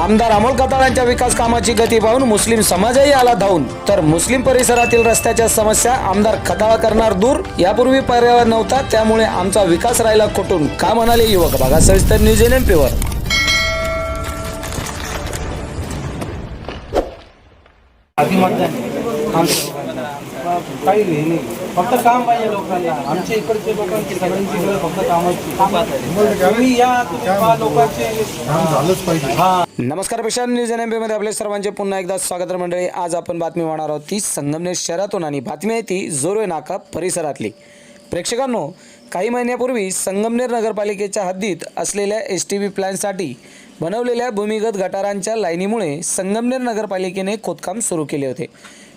आमदार अमोल कताळांच्या विकास कामाची गती पाहून मुस्लिम समाजही आला धावून. तर मुस्लिम परिसरातील रस्त्याच्या समस्या आमदार खताळा करणार दूर यापूर्वी पर्याय नव्हता त्यामुळे आमचा विकास राहिला खुटून का म्हणाले युवक? भागा सविस्तर न्यूज एन एम पीवर आधी मतदान. काही हे नाही. फक्त काम पाहिजे लोकांना. आमच्या इकडचे लोकांची सगळ्यांची गरज फक्त कामाची. तुम्ही या तुम्ही लोकांचे. झालंच पाहिजे. हा. नमस्कार पेशान न्यूज एन एममध्ये आपले सर्वांचे पुन्हा एकदा स्वागत आहे मंडळी. आज आपण बातमी होणार आहोत ती संगमनेर शहरातून आणि बातमी आहे ती जोरवे नाका परिसरातली. प्रेक्षकांनो काही महिन्यापूर्वी संगमनेर नगरपालिकेच्या हद्दीत असलेल्या एस टी बी प्लॅनसाठी बनवलेल्या भूमिगत गटारांच्या लाईनीमुळे संगमनेर नगरपालिकेने खोदकाम सुरू केले होते.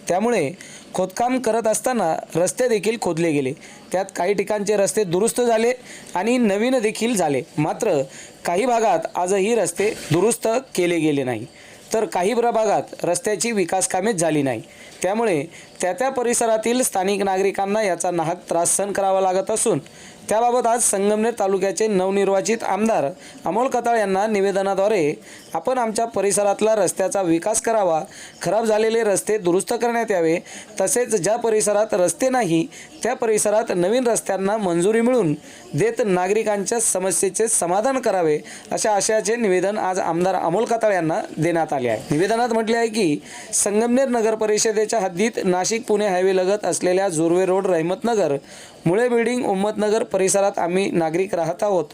त्यामुळे खोदकाम करत असताना रस्ते देखील खोदले गेले. त्यात काही ठिकाणचे रस्ते दुरुस्त झाले आणि नवीन देखील झाले. मात्र काही भागात आजही रस्ते दुरुस्त केले गेले नाही. तर काही प्रभागात रस्त्याची विकास कामेच झाली नाही. त्यामुळे त्या त्या परिसरातील स्थानिक नागरिकांना याचा नाहक त्रास सहन करावा लागत असून त्याबाबत आज संगमनेर तालुक्याचे नवनिर्वाचित आमदार अमोल कताळ यांना निवेदनाद्वारे आपण आमच्या परिसरातला रस्त्याचा विकास करावा खराब झालेले रस्ते दुरुस्त करण्यात यावे तसेच ज्या परिसरात रस्ते नाही त्या परिसरात नवीन रस्त्यांना मंजुरी मिळून देत नागरिकांच्या समस्येचे समाधान करावे अशा आशयाचे निवेदन आज आमदार अमोल कताळ यांना देण्यात आले आहे. निवेदनात म्हटले आहे की संगमनेर नगर परिषदेच्या हद्दीत नाशिक पुणे हायवे लगत असलेल्या जोरवे रोड रहमतनगर मुळे बिल्डिंग उम्मतनगर परिसरात आम्ही नागरिक राहत आहोत.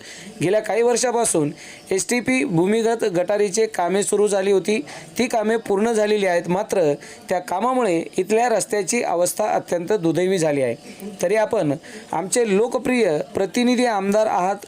गेल्या काही वर्षापासून एस टी पी भूमिगत गटारीचे कामे सुरू झाली होती. ती कामे पूर्ण झालेली आहेत. मात्र त्या कामामुळे इथल्या रस्त्याची अवस्था अत्यंत दुदैवी झाली आहे. तरी आपण आमचे लोकप्रिय प्रतिनिधी आमदार आहात.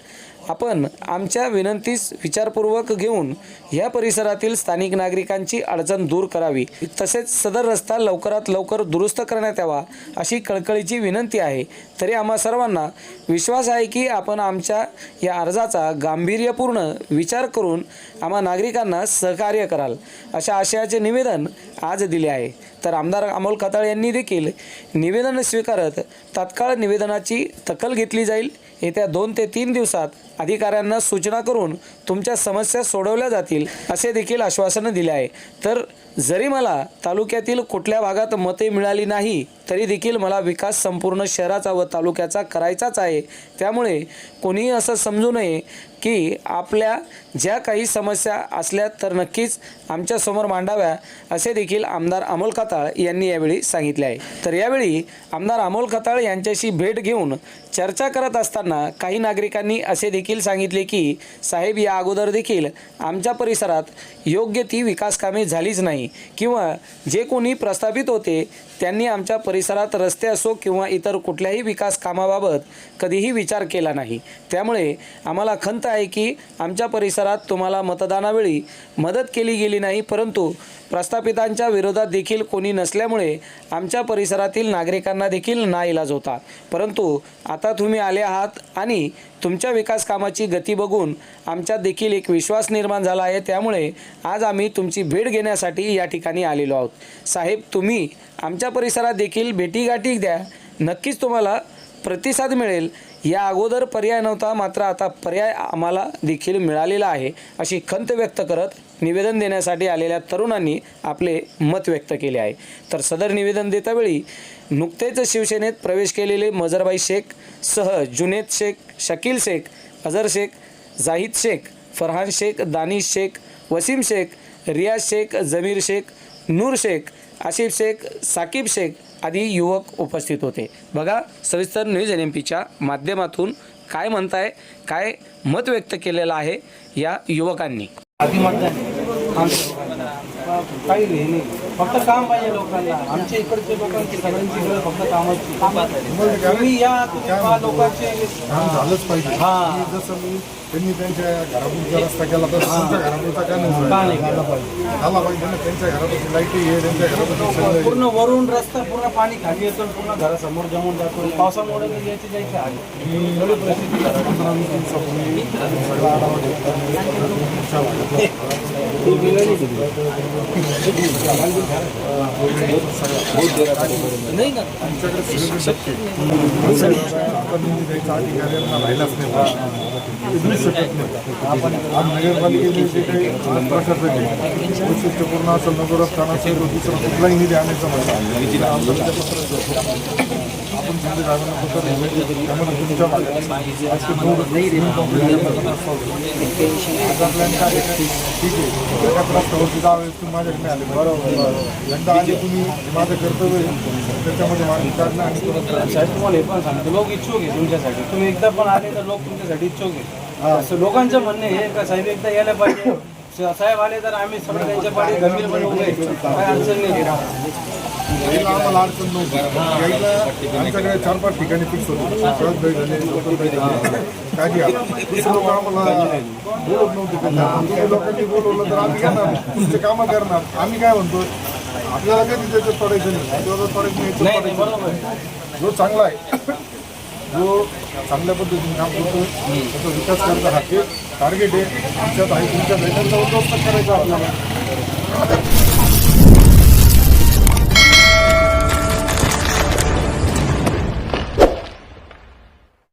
आपण आमच्या विनंतीस विचारपूर्वक घेऊन या परिसरातील स्थानिक नागरिकांची अडचण दूर करावी. तसेच सदर रस्ता लवकरात लवकर दुरुस्त करण्यात यावा अशी कळकळीची विनंती आहे. तरी आम्हा सर्वांना विश्वास आहे की आपण आमच्या या अर्जाचा गांभीर्यपूर्ण विचार करून आम्हा नागरिकांना सहकार्य कराल अशा आशयाचे निवेदन आज दिले आहे. तर आमदार अमोल खताळ यांनी देखील निवेदन स्वीकारत तात्काळ निवेदनाची दखल घेतली जाईल. येत्या दोन ते तीन दिवसात अधिकाऱ्यांना सूचना करून तुमच्या समस्या सोडवल्या जातील असे देखील आश्वासनं दिले आहे. तर जरी मला तालुक्यातील कुठल्या भागात मते मिळाली नाही तरी देखील मला विकास संपूर्ण शहराचा व तालुक्याचा करायचाच आहे. त्यामुळे कोणीही असं समजू नये की आपल्या ज्या काही समस्या असल्या तर नक्कीच आमच्यासमोर मांडाव्या असे देखील आमदार अमोल खताळ यांनी यावेळी सांगितले आहे. तर यावेळी आमदार अमोल खताळ यांच्याशी भेट घेऊन चर्चा करत असताना काही नागरिकांनी असे देखील सांगितले की साहेब या अगोदर देखील आमच्या परिसरात योग्य ती विकास कामे झालीच नाही. किंवा जे कोणी प्रस्थापित होते त्यांनी आमच्या परिसरात रस्ते असो किंवा इतर कुठल्याही विकास कामाबाबत कधीही विचार केला नाही. त्यामुळे आम्हाला खंत आहे की आमच्या परिसरात तुम्हाला मतदानावेळी मदत केली गेली नाही परंतु प्रस्थापितांच्या विरोधात देखील कोणी नसल्यामुळे आमच्या परिसरातील नागरिकांना देखील नाईलाज होता. परंतु आता तुम्ही आले आहात आणि तुमच्या विकास कामाची गती बघून आमच्यात देखील एक विश्वास निर्माण झाला आहे. त्यामुळे आज आम्ही तुमची भेट घेण्यासाठी या ठिकाणी आलेलो आहोत. साहेब तुम्ही आमच्या परिसरात देखील भेटीगाठी द्या. नक्कीच तुम्हाला प्रतिसाद मिळेल. या अगोदर पर्याय नव्हता मात्र आता पर्याय आम्हाला देखील मिळालेला आहे अशी खंत व्यक्त करत निवेदन देण्यासाठी आलेल्या तरुणांनी आपले मत व्यक्त केले आहे. तर सदर निवेदन देतावेळी नुकतेच शिवसेनेत प्रवेश केलेले मजरबाई शेख सह जुनेद शेख शकील शेख अझर शेख जाहिद शेख फरहान शेख दानिश शेख वसीम शेख रियाज शेख जमीर शेख नूर शेख आसिफ शेख साकिब शेख आदी युवक उपस्थित होते. बघा सविस्तर न्यूज एन एम पीच्या माध्यमातून काय म्हणताय काय मत व्यक्त केलेलं आहे या युवकांनी? काही नाही. फक्त काम पाहिजे लोकांना. आमच्या इकडचे लोकांची सगळ्यांची गरज फक्त कामाची. तुम्ही या तुम्ही पहा लोकांचे. काम झालंच पाहिजे. हा. मी जसं मी त्यांनी त्यांच्या घरापुरचा रस्ता केला तर तुमच्या घरापुरता का नाही का नाही झाला पाहिजे? झाला पाहिजे. ना त्यांच्या घरापाशी लाइट आहे त्यांच्या घरापाशी सगळं पूर्ण वरून रस्ता पूर्ण पाणी खाली येतो पूर्ण घरासमोर जमून जातो. पावसामुळे तर याची जायची आहे. एवढी परिस्थिती आहे. पंधरा वीस दिवसापूर्वी सगळा आढावा घेतला. राहिलाच नाही आपण नगरपालिकेने जे काही वैशिष्ट्यपूर्ण असं नगर असेल दुसरं कुठलाही निधी आणायचा म्हणजे माझ्याकडे आले बरोबर आले तुम्ही हे माझं कर्तव्य. त्याच्यामध्ये काढणं आणि साहेब तुम्हाला हे पण सांगतो लोक इच्छुक आहे तुमच्यासाठी तुम्ही एकदा पण आले तर लोक तुमच्यासाठी इच्छुक आहे असं लोकांचं म्हणणं का साहेब एकदा यायला पाहिजे. साहेब आले तर आम्ही सगळं त्यांच्या पाठी गंभीरपणे उभे. काय अडचण नाही. यायला आम्हाला अडचण नव्हती आमच्याकडे चार पाच ठिकाणी फिक्स होते शरद भाई झाले लोक आम्हाला बोलत नव्हते कधी. तुम्ही लोकांनी बोलवलं तर आम्ही येणार तुमचे कामं करणार. आम्ही काय म्हणतो? आपल्याला कधी त्याच्यात पडायचं नाही. त्याच्यावर पडायचं. नाही. जो चांगला आहे. जो चांगल्या पद्धतीने काम करतो त्याचा विकास करायचा हा ते टार्गेट आहे. आमच्यात आहे तुमच्यात आहे त्यांचा करायचा आपल्याला.